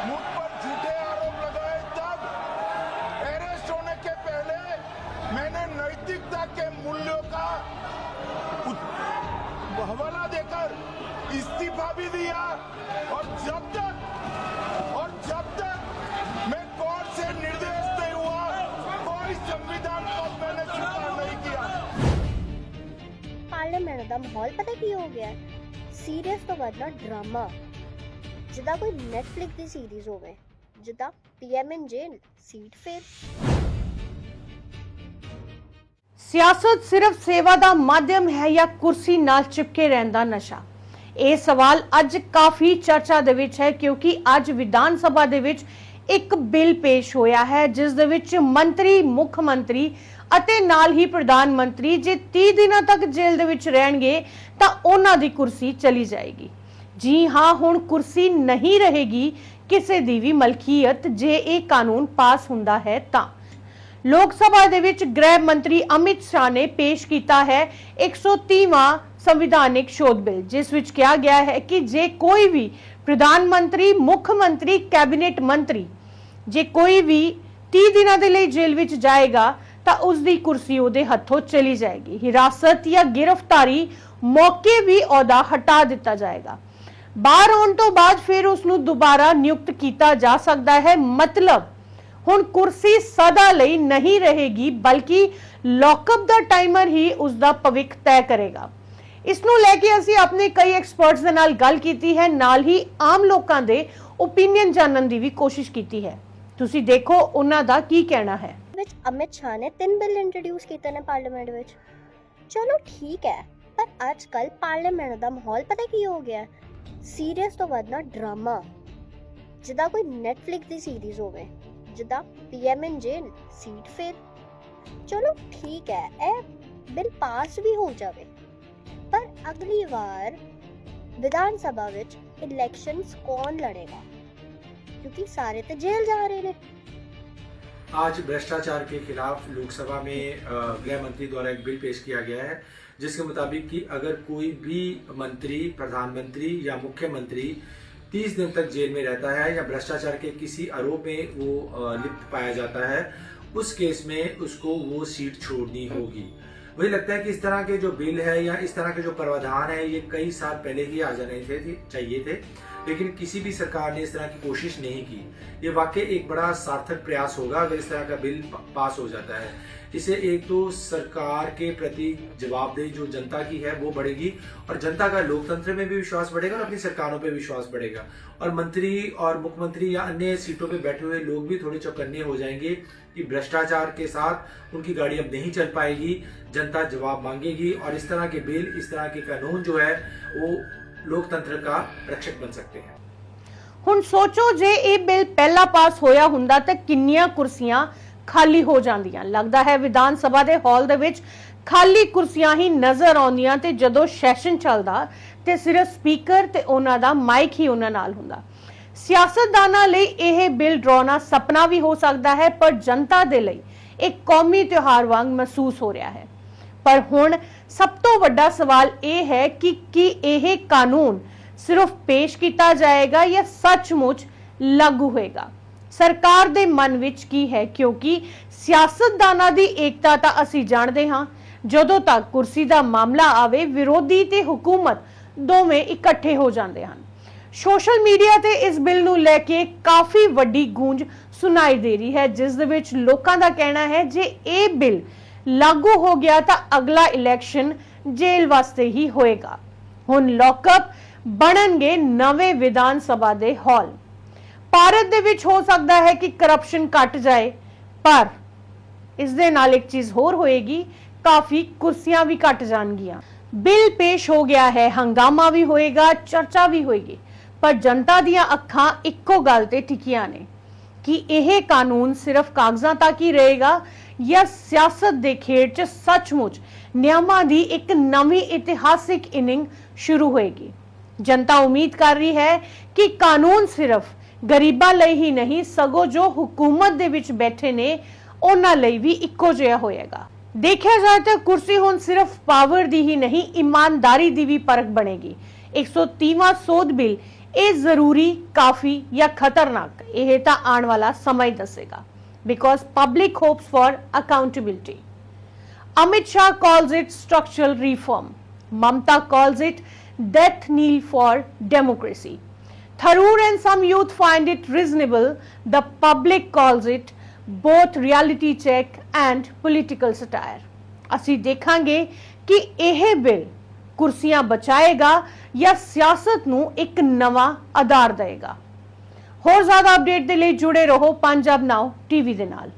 मुझ पर झूठे आरोप लगाए तब अरेस्ट होने के पहले मैंने नैतिकता के मूल्यों का उत- हवाला देकर इस्तीफा भी दिया और जब तक और जब तक मैं कोर्ट से निर्देश नहीं हुआ कोई संविधान पद मैंने स्वीकार नहीं किया ਪਾਰਲੀਮੈਂਟ ਦਾ ਮਾਹੌਲ ਪਤਾ ਕੀ ਹੋ ਗਿਆ ਸੀਰੀਅਸ ਤੋਂ ਵੱਧ ਨਾ ਡਰਾਮਾ ਜਿੱਦਾਂ ਕੋਈ ਨੈਟਫਲਿਕਸ ਦੀ ਸੀਰੀਜ਼ ਹੋਵੇ, ਜਿੱਦਾਂ ਪੀਐਮ ਇਨ ਜੇਲ ਸੀਟ ਫੇਰ ਸਿਆਸਤ ਸਿਰਫ ਸੇਵਾ ਦਾ ਮਾਧਿਅਮ ਹੈ ਜਾਂ ਕੁਰਸੀ ਨਾਲ ਚਿਪਕੇ ਰਹਿਣ ਦਾ ਨਸ਼ਾ? ਇਹ ਸਵਾਲ ਅੱਜ ਕਾਫੀ ਚਰਚਾ ਦੇ ਵਿੱਚ ਹੈ, ਕਿਉਂਕਿ ਅੱਜ ਵਿਧਾਨ ਸਭਾ ਦੇ ਵਿੱਚ ਇੱਕ ਬਿੱਲ ਪੇਸ਼ ਹੋਇਆ ਹੈ, ਜਿਸ ਦੇ ਵਿੱਚ ਮੰਤਰੀ, ਮੁੱਖ ਮੰਤਰੀ ਅਤੇ ਨਾਲ ਹੀ ਪ੍ਰਧਾਨ ਮੰਤਰੀ ਜੇ 30 ਦਿਨਾਂ ਤੱਕ ਜੇਲ੍ਹ ਦੇ ਵਿੱਚ ਰਹਿਣਗੇ, ਤਾਂ ਉਹਨਾਂ ਦੀ ਕੁਰਸੀ ਚਲੀ ਜਾਏਗੀ। ਜੀ ਹਾਂ, ਹੁਣ ਕੁਰਸੀ ਨਹੀਂ ਰਹੇਗੀ। ਕਿਸੇ ਦੀ ਵੀ ਮਲਕੀਅਤ ਜੇ ਇਹ ਕਾਨੂੰਨ ਪਾਸ ਹੁੰਦਾ ਹੈ ਤਾਂ। ਲੋਕ ਸਭਾ ਦੇ ਵਿੱਚ ਗ੍ਰਹਿ ਮੰਤਰੀ ਅਮਿਤ ਸ਼ਾਹ ਨੇ ਪੇਸ਼ ਕੀਤਾ ਹੈ 130ਵਾਂ ਸੰਵਿਧਾਨਿਕ ਸ਼ੋਧ ਬਿੱਲ, ਜਿਸ ਵਿੱਚ ਕਿਹਾ ਗਿਆ ਹੈ ਕਿ ਜੇ ਕੋਈ ਵੀ ਪ੍ਰਧਾਨ ਮੰਤਰੀ, ਮੁੱਖ ਮੰਤਰੀ, ਕੈਬਨਿਟ ਮੰਤਰੀ ਜੇ ਕੋਈ ਵੀ 30 ਦਿਨਾਂ ਦੇ ਲਈ ਜੇਲ੍ਹ ਵਿੱਚ ਜਾਏਗਾ, ਤਾਂ ਉਸ ਦੀ ਕੁਰਸੀ ਉਹਦੇ ਹੱਥੋਂ ਚਲੀ ਜਾਏਗੀ। ਹਿਰਾਸਤ ਜਾਂ ਗ੍ਰਿਫਤਾਰੀ ਮੌਕੇ ਵੀ ਅਹੁਦਾ ਹਟਾ ਦਿੱਤਾ ਜਾਏਗਾ। ਬਾਹਰ ਆਉਣ ਤੋਂ ਬਾਅਦ ਫਿਰ ਉਸ ਨੂੰ ਦੁਬਾਰਾ ਨਿਯੁਕਤ ਕੀਤਾ ਜਾ ਸਕਦਾ ਹੈ। ਮਤਲਬ, ਹੁਣ ਕੁਰਸੀ ਸਦਾ ਲਈ ਨਹੀਂ ਰਹੇਗੀ, ਬਲਕਿ ਲੌਕਅਪ ਦਾ ਟਾਈਮਰ ਹੀ ਉਸ ਦਾ ਭਵਿੱਖ ਤੈਅ ਕਰੇਗਾ। ਇਸ ਨੂੰ ਲੈ ਕੇ ਅਸੀਂ ਆਪਣੇ ਕਈ ਐਕਸਪਰਟਸ ਦੇ ਨਾਲ ਗੱਲ ਕੀਤੀ ਹੈ। ਨਾਲ ਹੀ ਆਮ ਲੋਕਾਂ ਦੇ ਓਪੀਨੀਅਨ ਜਾਣਨ ਦੀ ਵੀ ਕੋਸ਼ਿਸ਼ ਕੀਤੀ ਹੈ। ਤੁਸੀਂ ਦੇਖੋ ਉਹਨਾਂ ਦਾ ਕੀ ਕਹਿਣਾ ਹੈ। ਵਿੱਚ ਅਮਿਤ ਸ਼ਾਹ ਨੇ ਤਿੰਨ ਬਿੱਲ ਇੰਟਰੋਡਿਊਸ ਕੀਤੇ ਨੇ ਪਾਰਲੀਮੈਂਟ ਵਿੱਚ। ਚਲੋ ਠੀਕ ਹੈ, ਪਰ ਅੱਜ ਕੱਲ ਪਾਰਲੀਮੈਂਟ ਦਾ ਮਾਹੌਲ ਪਤਾ ਕੀ ਹੋ ਗਿਆ ਸੀਰੀਅਸ ਤੋਂ ਵੱਧ ਨਾ ਡਰਾਮਾ ਜਿੱਦਾਂ ਕੋਈ ਨੈਟਫਲਿਕਸ ਦੀ ਸੀਰੀਜ਼ ਹੋਵੇ ਜਿੱਦਾਂ ਪੀਐਮ ਇਨ ਜੇਲ ਸੀਟ ਫੇਰ ਚਲੋ ਠੀਕ ਹੈ ਇਹ ਬਿੱਲ ਪਾਸ ਵੀ ਹੋ ਜਾਵੇ ਪਰ ਅਗਲੀ ਵਾਰ ਵਿਧਾਨ ਸਭਾ ਵਿੱਚ ਇਲੈਕਸ਼ਨਸ ਕੌਣ ਲੜੇਗਾ ਕਿਉਂਕਿ ਸਾਰੇ ਤੇ ਜੇਲ੍ਹ ਜਾ ਰਹੇ ਨੇ आज भ्रष्टाचार के खिलाफ लोकसभा में अ, गृह मंत्री द्वारा एक बिल पेश किया गया है जिसके मुताबिक कि अगर कोई भी मंत्री, प्रधानमंत्री या मुख्यमंत्री 30 दिन तक जेल में रहता है या भ्रष्टाचार के किसी आरोप में वो लिप्त पाया जाता है, उस केस में उसको वो सीट छोड़नी होगी। मुझे लगता है कि इस तरह के जो बिल है या इस तरह के जो प्रावधान है, ये कई साल पहले ही आ जाने थे चाहिए थे। लेकिन किसी भी सरकार ने इस तरह की कोशिश नहीं की। ये वाकई एक बड़ा सार्थक प्रयास होगा अगर इस तरह का बिल पास हो जाता है। इसे एक तो सरकार के प्रति जवाबदेही जो जनता की है, वो बढ़ेगी और जनता का लोकतंत्र में भी विश्वास बढ़ेगा और अपनी सरकारों पे विश्वास बढ़ेगा। और मंत्री और मुख्यमंत्री या अन्य सीटों पर बैठे हुए लोग भी थोड़े चौकन्ने हो जाएँगे कि भ्रष्टाचार के साथ उनकी गाड़ी अब नहीं चल पाएगी, जनता जवाब मांगेगी और इस तरह के बिल, इस तरह के कानून जो है, वो लोकतंत्र का रक्षक बन सकते हैं ਹੁਣ ਸੋਚੋ ਜੇ ਇਹ ਬਿੱਲ ਪਹਿਲਾਂ ਪਾਸ ਹੋਇਆ ਹੁੰਦਾ ਤਾਂ ਕਿੰਨੀਆਂ ਕੁਰਸੀਆਂ ਖਾਲੀ ਹੋ ਜਾਂਦੀਆਂ ਲੱਗਦਾ ਹੈ ਵਿਧਾਨ ਸਭਾ ਦੇ ਹਾਲ ਦੇ ਵਿੱਚ ਖਾਲੀ ਕੁਰਸੀਆਂ ਹੀ ਨਜ਼ਰ ਆਉਂਦੀਆਂ ਤੇ ਜਦੋਂ ਸੈਸ਼ਨ ਚੱਲਦਾ ਤੇ ਸਿਰਫ ਸਪੀਕਰ ਤੇ ਉਹਨਾਂ ਦਾ ਮਾਈਕ ਹੀ ਉਹਨਾਂ ਨਾਲ ਹੁੰਦਾ ਸਿਆਸਤਦਾਨਾਂ ਲਈ ਇਹ ਬਿੱਲ ਡਰਾਉਣਾ ਸੁਪਨਾ ਵੀ ਹੋ ਸਕਦਾ ਹੈ ਪਰ ਜਨਤਾ ਦੇ ਲਈ ਇੱਕ ਕੌਮੀ ਤਿਉਹਾਰ ਵਾਂਗ ਮਹਿਸੂਸ ਹੋ ਰਿਹਾ ਹੈ ਪਰ ਹੁਣ ਸਭ ਤੋਂ ਵੱਡਾ ਸਵਾਲ ਇਹ ਹੈ ਕਿ ਕੀ ਇਹ ਕਾਨੂੰਨ ਸਿਰਫ ਪੇਸ਼ ਕੀਤਾ ਜਾਏਗਾ ਜਾਂ ਸੱਚਮੁੱਚ ਲਾਗੂ ਹੋਏਗਾ? ਸਰਕਾਰ ਦੇ ਮਨ ਵਿੱਚ ਕੀ ਹੈ? ਕਿਉਂਕਿ ਸਿਆਸਤਦਾਨਾਂ ਦੀ ਏਕਤਾ ਤਾਂ ਅਸੀਂ ਜਾਣਦੇ ਹਾਂ। ਜਦੋਂ ਤੱਕ ਕੁਰਸੀ ਦਾ ਮਾਮਲਾ ਆਵੇ, ਵਿਰੋਧੀ ਤੇ ਹਕੂਮਤ ਦੋਵੇਂ ਇਕੱਠੇ ਹੋ ਜਾਂਦੇ ਹਨ। ਸੋਸ਼ਲ ਮੀਡੀਆ ਤੇ ਇਸ ਬਿੱਲ ਨੂੰ ਲੈ ਕੇ ਕਾਫੀ ਵੱਡੀ ਗੂੰਜ ਸੁਣਾਈ ਦੇ ਰਹੀ ਹੈ, ਜਿਸ ਦੇ ਵਿੱਚ ਲੋਕਾਂ ਦਾ ਕਹਿਣਾ ਹੈ, ਜੇ ਇਹ ਬਿੱਲ ਲਾਗੂ ਹੋ ਗਿਆ ਤਾਂ ਅਗਲਾ ਇਲੈਕਸ਼ਨ ਜੇਲ੍ਹ ਵਾਸਤੇ ਹੀ ਹੋਏਗਾ। ਹੁਣ ਲੌਕਅਪ ਬਣਨਗੇ ਨਵੇਂ ਵਿਧਾਨ ਸਭਾ ਦੇ ਹਾਲ। ਭਾਰਤ ਦੇ ਵਿੱਚ ਹੋ ਸਕਦਾ ਹੈ ਕਿ ਕਰਪਸ਼ਨ ਘਟ ਜਾਏ, ਪਰ ਇਸ ਦੇ ਨਾਲ ਇੱਕ ਚੀਜ਼ ਹੋਰ ਹੋਏਗੀ, ਕਾਫੀ ਕੁਰਸੀਆਂ ਵੀ ਘਟ ਜਾਣਗੀਆਂ। ਬਿੱਲ ਪੇਸ਼ ਹੋ ਗਿਆ ਹੈ, ਹੰਗਾਮਾ ਵੀ ਹੋਏਗਾ, ਚਰਚਾ ਵੀ ਹੋਏਗੀ, ਪਰ ਜਨਤਾ ਦੀਆਂ ਅੱਖਾਂ ਇੱਕੋ ਗੱਲ ਤੇ ਟਿਕੀਆਂ ਨੇ ਕਿ ਇਹ ਕਾਨੂੰਨ ਸਿਰਫ ਕਾਗਜ਼ਾਂ ਤੱਕ ਹੀ ਰਹੇਗਾ ਜਾਂ ਸਿਆਸਤ ਦੇ ਖੇਡ 'ਚ ਸੱਚਮੁੱਚ ਨਿਯਮਾਂ ਦੀ ਇੱਕ ਨਵੀਂ ਇਤਿਹਾਸਿਕ ਇਨਿੰਗ ਸ਼ੁਰੂ ਹੋਏਗੀ। ਜਨਤਾ ਉਮੀਦ ਕਰ ਰਹੀ ਹੈ ਕਿ ਕਾਨੂੰਨ ਸਿਰਫ ਗਰੀਬਾਂ ਲਈ ਹੀ ਨਹੀਂ, ਸਗੋਂ ਜੋ ਹਕੂਮਤ ਦੇ ਵਿੱਚ ਬੈਠੇ ਨੇ, ਉਹਨਾਂ ਲਈ ਵੀ ਇੱਕੋ ਜਿਹਾ ਹੋਏਗਾ। ਦੇਖਿਆ ਜਾਏ ਤਾਂ ਕੁਰਸੀ ਹੁਣ ਸਿਰਫ ਪਾਵਰ ਦੀ ਹੀ ਨਹੀਂ, ਇਮਾਨਦਾਰੀ ਦੀ ਵੀ ਪਰਖ ਬਣੇਗੀ। 130ਵਾਂ ਸੋਧ ਬਿੱਲ ਇਹ ਜ਼ਰੂਰੀ, ਕਾਫੀ ਜਾਂ ਖਤਰਨਾਕ, ਇਹ ਤਾਂ ਆਉਣ ਵਾਲਾ ਸਮਾਂ ਹੀ ਦੱਸੇਗਾ। because public hopes for accountability. Amit Shah calls it structural reform. Mamta calls it death knell for democracy. Tharoor and some youth find it reasonable. The public calls it both reality check and political satire. ਅਸੀਂ ਦੇਖਾਂਗੇ ਕਿ ਇਹ bill ਕੁਰਸੀਆਂ ਬਚਾਏਗਾ ਜਾਂ ਸਿਆਸਤ ਨੂੰ ਇੱਕ ਨਵਾਂ ਆਧਾਰ ਦੇਵੇਗਾ ਹੋਰ ਜ਼ਿਆਦਾ ਅਪਡੇਟ ਦੇ ਲਈ ਜੁੜੇ ਰਹੋ ਪੰਜਾਬ ਨਾਓ ਟੀਵੀ ਦੇ ਨਾਲ।